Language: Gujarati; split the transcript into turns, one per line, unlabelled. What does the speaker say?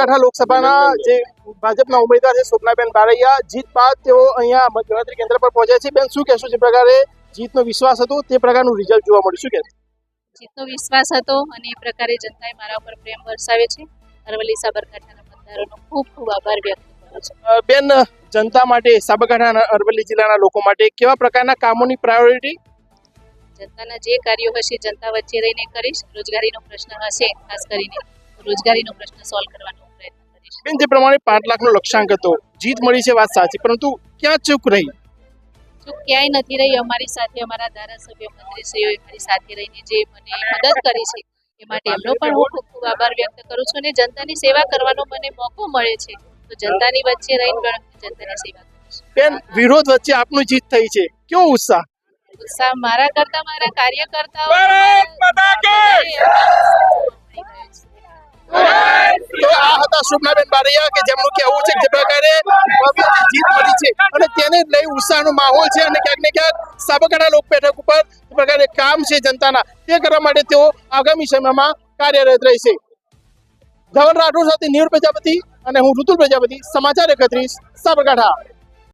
સાબરકાંઠા લોકસભાના જે ભાજપના ઉમેદવાર છે સ્વપ્નાબેન બારૈયા જીત બાદ તેઓ અહીંયા મતગણતરી કેન્દ્ર પર પહોંચ્યા છે. બેન શું કહેશો જે પ્રકારે જીતનો વિશ્વાસ હતો? તે પ્રકારનું રિઝલ્ટ જોવા મળ્યું. શું કહેશો?
જીતનો વિશ્વાસ હતો અને એ પ્રકારે જનતાએ મારા ઉપર પ્રેમ વરસાવે છે. અરવલ્લી સાબરકાંઠાના મતદારોનો ખૂબ ખૂબ આભાર વ્યક્ત કર્યો છું.
બેન જનતા માટે સાબરકાંઠા અરવલ્લી જિલ્લાના લોકો માટે કેવા પ્રકારના કામોની પ્રાયોરિટી
જનતાના જે કાર્યો હશે જનતા વચ્ચે રહીને કરીશ. રોજગારીનો પ્રશ્ન હશે ખાસ કરીને રોજગારીનો પ્રશ્ન સોલ્વ કરવાનો
બેન જે પ્રમાણે પાંચ લાખનો લક્ષ્યાંક હતો જીત મળી છે વાત સાચી પરંતુ ક્યાં ચૂક રહી?
ચૂક ક્યાંય નથી રહી. અમારી સાથે અમારા ધારાસભ્ય મંત્રીશ્રીઓએ મારી સાથે રહીને જે મને મદદ કરી છે એ માટે એમનો પણ હું ખૂબ ખૂબ આભાર વ્યક્ત કરું છું અને જનતાની સેવા કરવાનો મને મોકો મળે છે. તો જનતાની વચ્ચે રહીને જનતાની સેવા
બેન વિરોધ વચ્ચે આપનું જીત થઈ છે. કેવો ઉત્સાહ?
ઉત્સાહ મારા કરતા મારા કાર્યકર્તાઓ
શુભનાબેન બારૈયા કે જેમનું કહેવું છે જે પ્રકારે જીત મળી છે. અને તેને લઈ ઉત્સાહનો માહોલ છે અને ક્યાંક ને ક્યાંક સાબરકાંઠા લોક ઉપર પ્રકારે કામ છે જનતાના. તે કરવા માટે તેઓ આગામી સમયમાં કાર્યરત રહેશે. ધવન રાઠોડ સાથે નીર પ્રજાપતિ અને હું ઋતુલ પ્રજાપતિ, સમાચાર એકત્રીસ, સાબરકાંઠા.